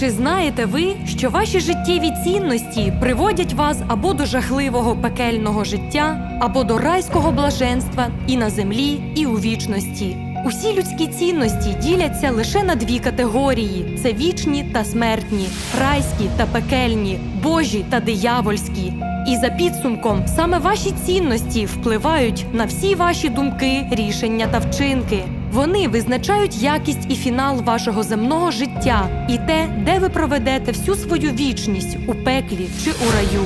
Чи знаєте ви, що ваші життєві цінності приводять вас або до жахливого пекельного життя, або до райського блаженства і на землі, і у вічності? Усі людські цінності діляться лише на дві категорії: це вічні та смертні, райські та пекельні, божі та диявольські. І за підсумком саме ваші цінності впливають на всі ваші думки, рішення та вчинки. Вони визначають якість і фінал вашого земного життя і те, де ви проведете всю свою вічність у пеклі чи у раю.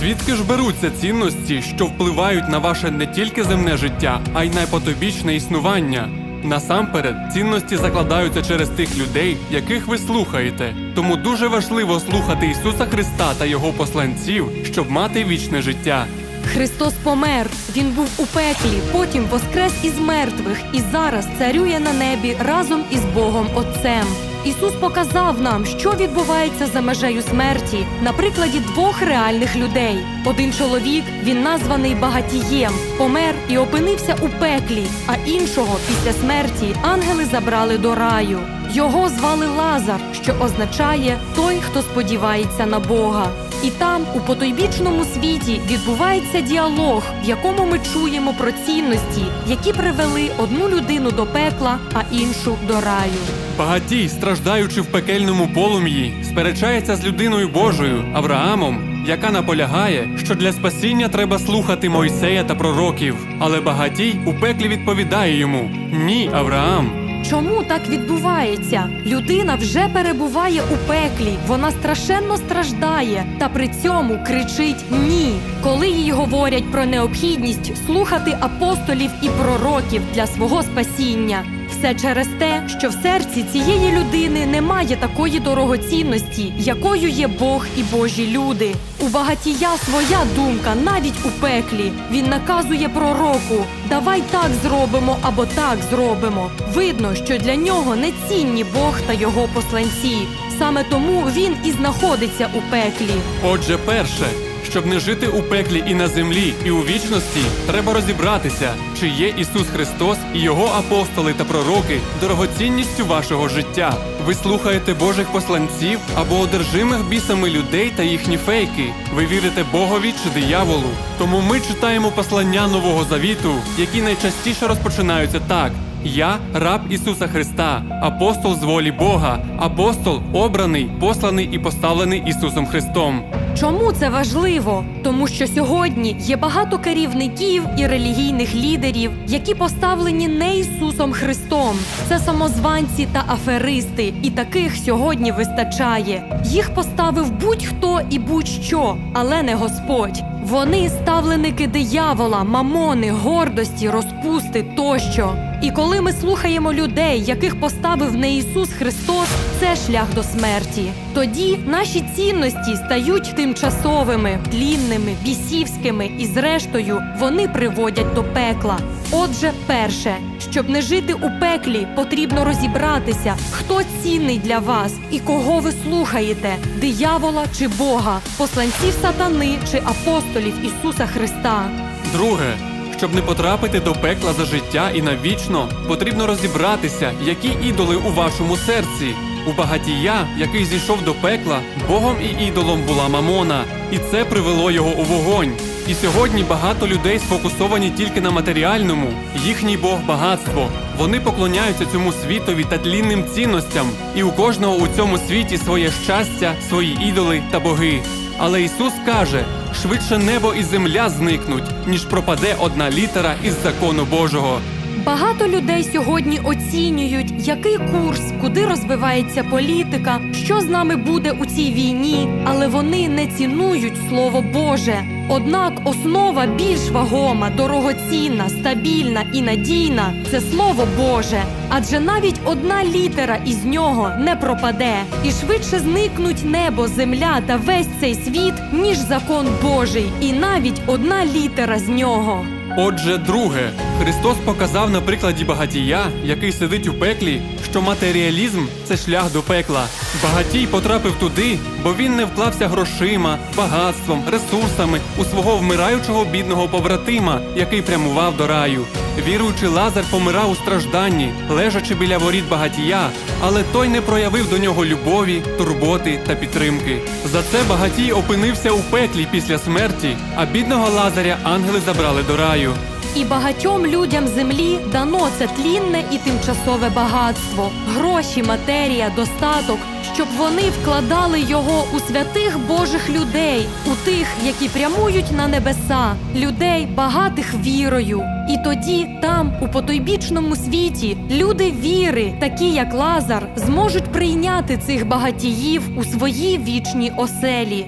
Звідки ж беруться цінності, що впливають на ваше не тільки земне життя, а й найпотобічне існування? Насамперед, цінності закладаються через тих людей, яких ви слухаєте. Тому дуже важливо слухати Ісуса Христа та Його посланців, щоб мати вічне життя. Христос помер, він був у пеклі, потім воскрес із мертвих і зараз царює на небі разом із Богом Отцем. Ісус показав нам, що відбувається за межею смерті на прикладі двох реальних людей. Один чоловік, він названий багатієм, помер і опинився у пеклі, а іншого після смерті ангели забрали до раю. Його звали Лазар, що означає той, хто сподівається на Бога. І там, у потойбічному світі, відбувається діалог, в якому ми чуємо про цінності, які привели одну людину до пекла, а іншу до раю. Багатій, страждаючи в пекельному полум'ї, сперечається з людиною Божою Авраамом, яка наполягає, що для спасіння треба слухати Мойсея та пророків. Але багатій у пеклі відповідає йому: Ні, Авраам. Чому так відбувається? Людина вже перебуває у пеклі, вона страшенно страждає, та при цьому кричить ні, коли їй говорять про необхідність слухати апостолів і пророків для свого спасіння. Все через те, що в серці цієї людини немає такої дорогоцінності, якою є Бог і Божі люди. У багатія своя думка навіть у пеклі. Він наказує пророку: давай так зробимо або так зробимо. Видно, що для нього не цінні Бог та його посланці. Саме тому він і знаходиться у пеклі. Отже, перше, щоб не жити у пеклі і на землі, і у вічності, треба розібратися, чи є Ісус Христос і Його апостоли та пророки дорогоцінністю вашого життя. Ви слухаєте Божих посланців або одержимих бісами людей та їхні фейки. Ви вірите Богові чи дияволу. Тому ми читаємо послання Нового Завіту, які найчастіше розпочинаються так. Я раб Ісуса Христа, апостол з волі Бога, апостол обраний, посланий і поставлений Ісусом Христом. Чому це важливо? Тому що сьогодні є багато керівників і релігійних лідерів, які поставлені не Ісусом Христом. Це самозванці та аферисти, і таких сьогодні вистачає. Їх поставив будь-хто і будь-що, але не Господь. Вони ставленики диявола, мамони, гордості, розпусти тощо. І коли ми слухаємо людей, яких поставив не Ісус Христос, це шлях до смерті. Тоді наші цінності стають тимчасовими, тлінними, бісівськими, і зрештою вони приводять до пекла. Отже, перше, щоб не жити у пеклі, потрібно розібратися, хто цінний для вас і кого ви слухаєте: диявола чи Бога, посланців сатани чи апостолів Ісуса Христа. Друге, щоб не потрапити до пекла за життя і навічно, потрібно розібратися, які ідоли у вашому серці. У багатія, який зійшов до пекла, Богом і ідолом була мамона, і це привело його у вогонь. І сьогодні багато людей сфокусовані тільки на матеріальному, їхній Бог багатство. Вони поклоняються цьому світові та тлінним цінностям, і у кожного у цьому світі своє щастя, свої ідоли та боги. Але Ісус каже: швидше небо і земля зникнуть, ніж пропаде одна літера із закону Божого. Багато людей сьогодні оцінюють, який курс, куди розвивається політика, що з нами буде у цій війні, але вони не цінують слово Боже. Однак основа більш вагома, дорогоцінна, стабільна і надійна це слово Боже. Адже навіть одна літера із нього не пропаде, і швидше зникнуть небо, земля та весь цей світ, ніж закон Божий, і навіть одна літера з нього. Отже, друге, Христос показав на прикладі багатія, який сидить у пеклі, що матеріалізм це шлях до пекла. Багатій потрапив туди, бо він не вклався грошима, багатством, ресурсами у свого вмираючого бідного побратима, який прямував до раю. Віруючи, Лазар помирав у стражданні, лежачи біля воріт багатія, але той не проявив до нього любові, турботи та підтримки. За це багатій опинився у пеклі після смерті, а бідного Лазаря ангели забрали до раю. І багатьом людям землі дано це тлінне і тимчасове багатство, гроші, матерія, достаток, щоб вони вкладали його у святих Божих людей, у тих, які прямують на небеса, людей, багатих вірою. І тоді, там, у потойбічному світі, люди віри, такі як Лазар, зможуть прийняти цих багатіїв у свої вічні оселі,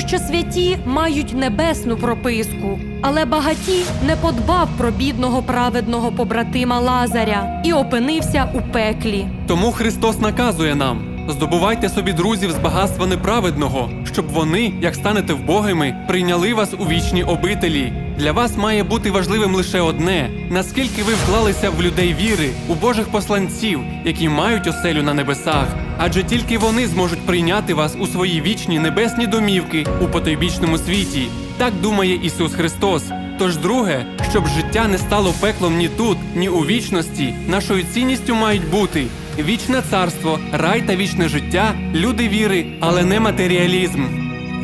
що святі мають небесну прописку. Але багатій не подбав про бідного праведного побратима Лазаря і опинився у пеклі. Тому Христос наказує нам: здобувайте собі друзів з багатства неправедного, щоб вони, як станете вбогими, прийняли вас у вічні обителі. Для вас має бути важливим лише одне: наскільки ви вклалися в людей віри, у Божих посланців, які мають оселю на небесах, адже тільки вони зможуть прийняти вас у свої вічні небесні домівки у потойбічному світі. Так думає Ісус Христос. Тож, друге, щоб життя не стало пеклом ні тут, ні у вічності, нашою цінністю мають бути вічне царство, рай та вічне життя, люди віри, але не матеріалізм.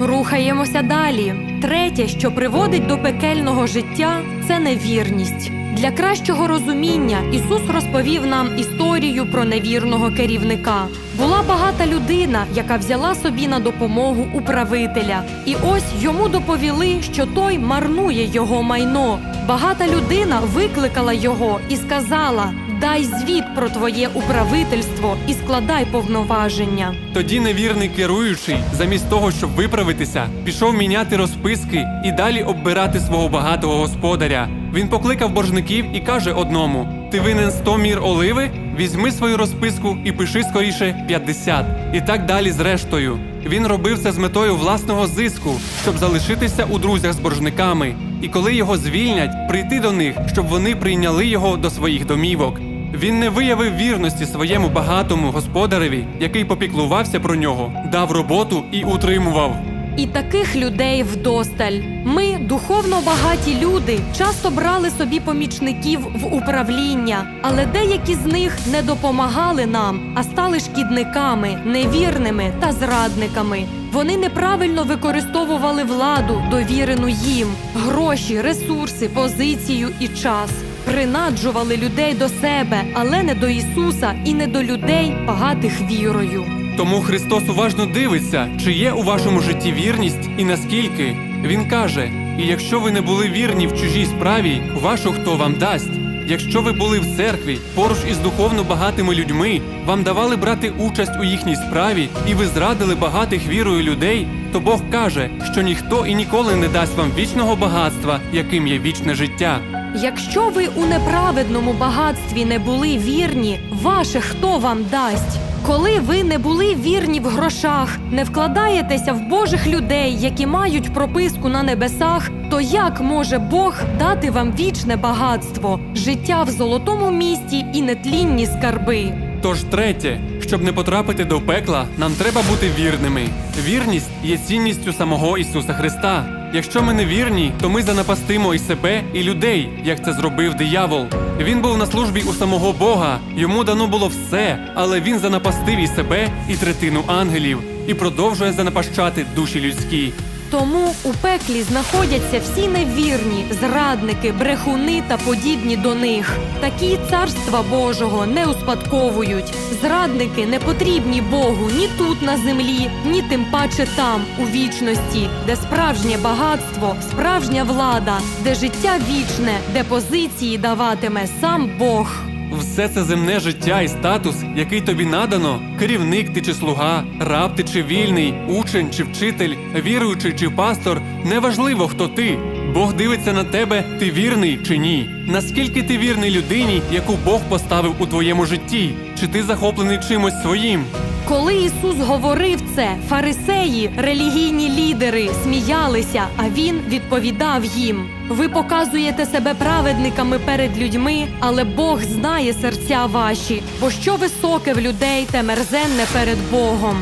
Рухаємося далі. Третє, що приводить до пекельного життя, це невірність. Для кращого розуміння Ісус розповів нам історію про невірного керівника. Була багата людина, яка взяла собі на допомогу управителя, і ось йому доповіли, що той марнує його майно. Багата людина викликала його і сказала: Дай звіт про твоє управительство і складай повноваження. Тоді невірний керуючий, замість того, щоб виправитися, пішов міняти розписки і далі оббирати свого багатого господаря. Він покликав боржників і каже одному: Ти винен 100 мір оливи? Візьми свою розписку і пиши скоріше 50. І так далі з рештою. Він робив це з метою власного зиску, щоб залишитися у друзях з боржниками, і коли його звільнять, прийти до них, щоб вони прийняли його до своїх домівок. Він не виявив вірності своєму багатому господареві, який попіклувався про нього, дав роботу і утримував. І таких людей вдосталь. Ми, духовно багаті люди, часто брали собі помічників в управління, але деякі з них не допомагали нам, а стали шкідниками, невірними та зрадниками. Вони неправильно використовували владу, довірену їм, гроші, ресурси, позицію і час. Принаджували людей до себе, але не до Ісуса і не до людей, багатих вірою. Тому Христос уважно дивиться, чи є у вашому житті вірність і наскільки. Він каже: І якщо ви не були вірні в чужій справі, вашу хто вам дасть. Якщо ви були в церкві поруч із духовно багатими людьми, вам давали брати участь у їхній справі, і ви зрадили багатих вірою людей, то Бог каже, що ніхто і ніколи не дасть вам вічного багатства, яким є вічне життя. Якщо ви у неправедному багатстві не були вірні, ваше хто вам дасть? Коли ви не були вірні в грошах, не вкладаєтеся в Божих людей, які мають прописку на небесах, то як може Бог дати вам вічне багатство, життя в золотому місті і нетлінні скарби? Тож, третє, щоб не потрапити до пекла, нам треба бути вірними. Вірність є цінністю самого Ісуса Христа. Якщо ми не вірні, то ми занапастимо і себе, і людей, як це зробив диявол. Він був на службі у самого Бога, йому дано було все, але він занапастив і себе, і третину ангелів, і продовжує занапащати душі людські. Тому у пеклі знаходяться всі невірні, зрадники, брехуни та подібні до них. Такі царства Божого не успадковують. Зрадники не потрібні Богу ні тут на землі, ні тим паче там, у вічності, де справжнє багатство, справжня влада, де життя вічне, де позиції даватиме сам Бог. Все це земне життя і статус, який тобі надано, керівник ти чи слуга, раб ти чи вільний, учень чи вчитель, віруючий чи пастор, неважливо, хто ти. Бог дивиться на тебе, ти вірний чи ні. Наскільки ти вірний людині, яку Бог поставив у твоєму житті? Чи ти захоплений чимось своїм? Коли Ісус говорив це, фарисеї, релігійні лідери, сміялися, а він відповідав їм: Ви показуєте себе праведниками перед людьми, але Бог знає серця ваші, бо що високе в людей, те мерзенне перед Богом.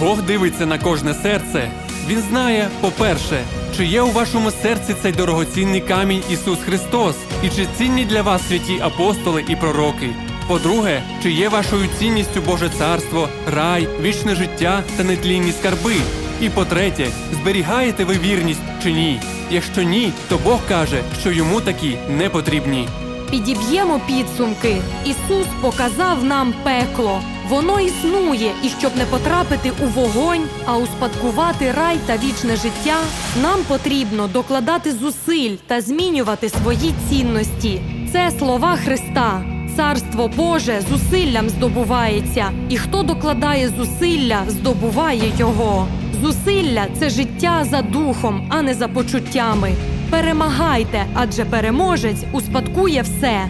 Бог дивиться на кожне серце. Він знає, по-перше, Чи є у вашому серці цей дорогоцінний камінь Ісус Христос? І чи цінні для вас святі апостоли і пророки? По-друге, чи є вашою цінністю Боже царство, рай, вічне життя та нетлінні скарби? І по-третє, зберігаєте ви вірність чи ні? Якщо ні, то Бог каже, що йому такі не потрібні. Підіб'ємо підсумки. Ісус показав нам пекло. Воно існує, і щоб не потрапити у вогонь, а успадкувати рай та вічне життя, нам потрібно докладати зусиль та змінювати свої цінності. Це слова Христа. Царство Боже зусиллям здобувається, і хто докладає зусилля, здобуває його. Зусилля це життя за духом, а не за почуттями. Перемагайте, адже переможець успадкує все.